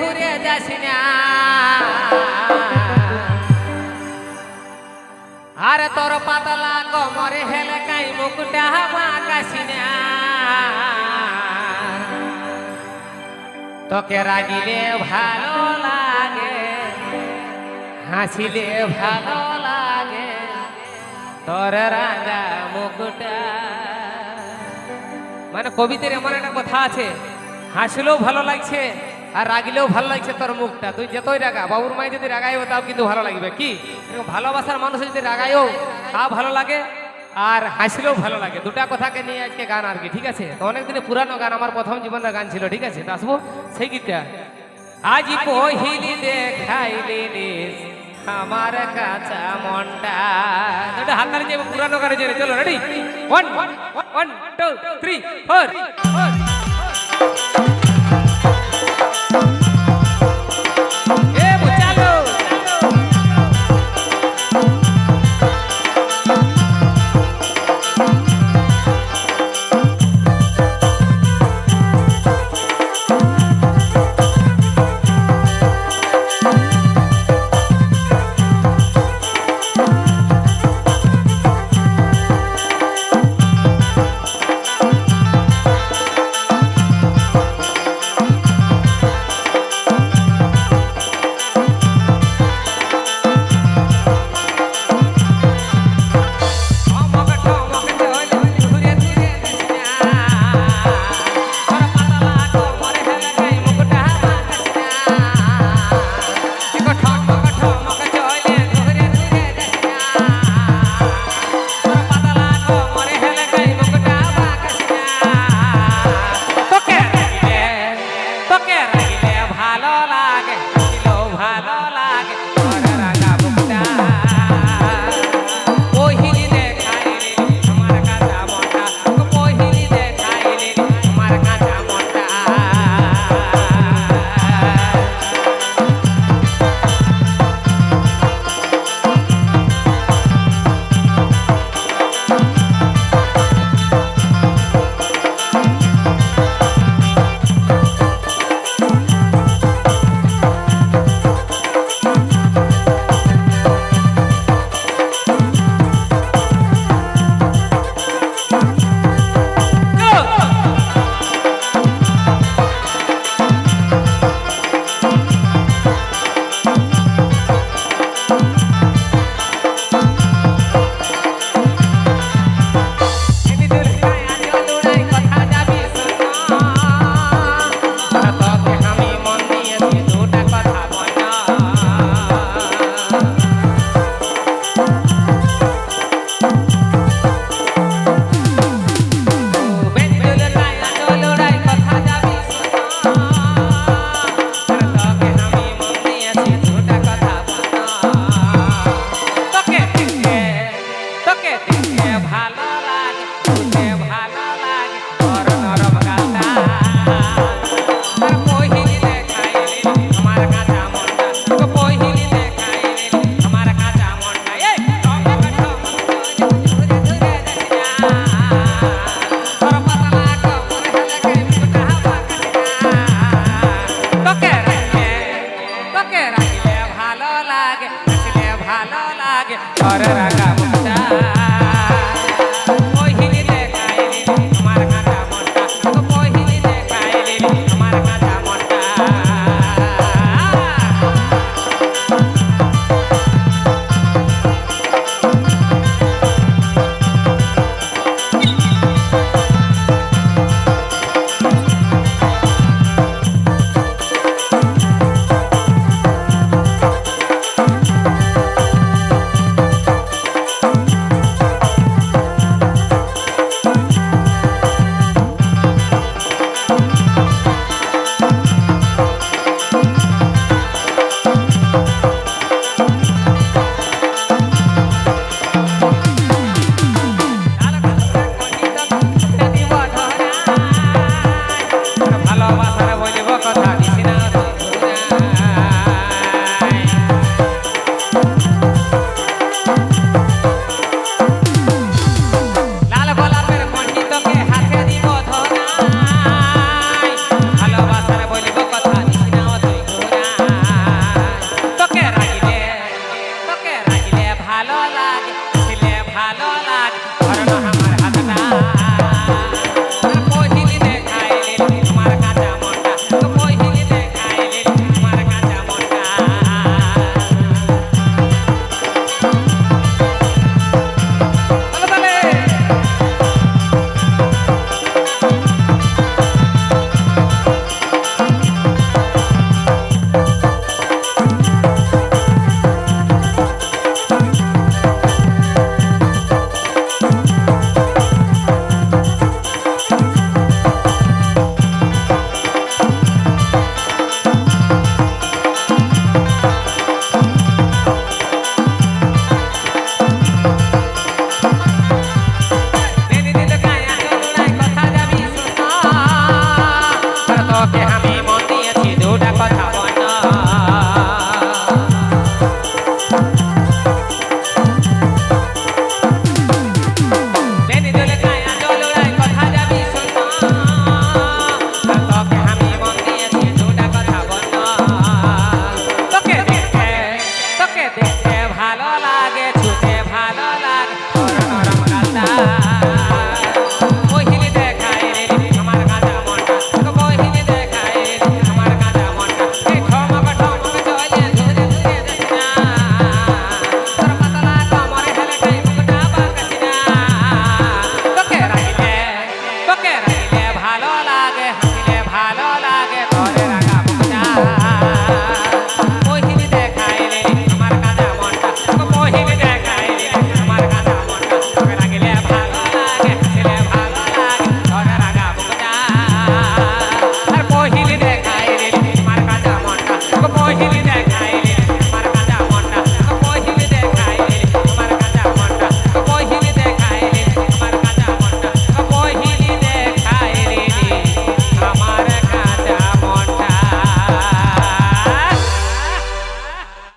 ধুরে যাস না। আরে তোর পাতলা কমরে হেলে কাই মুকুটা বাঁকাছি না। তোকে রাগিলে ভালো লাগে, হাসিলে ভালো লাগে, তোর রাজা মুকুটা মানে কবিতার এমন একটা কথা আছে, হাসলেও ভালো লাগছে আর রাগিলেও ভালো লাগছে তোর মুখটা। তুই যতই রাগা, বাবুর মাই যদি রাগাইও তাও কিন্তু ভালো লাগবে, কি? ভালোবাসার মানুষ যদি রাগাইও তা ভালো লাগে, আর হাসলেও ভালো লাগে। দুটা কথাকে নিয়ে আজকে গান আর কি, ঠিক আছে? তো অনেক দিনে পুরানো গান, আমার প্রথম জীবনের গান ছিল, ঠিক আছে? তো আসব সেই গীতটা। আজ পহিলি দেখাইলি আমার কাঁচা মনটা। এটা হাত পুরানো গানে চলো ready one one two three four এ yeah,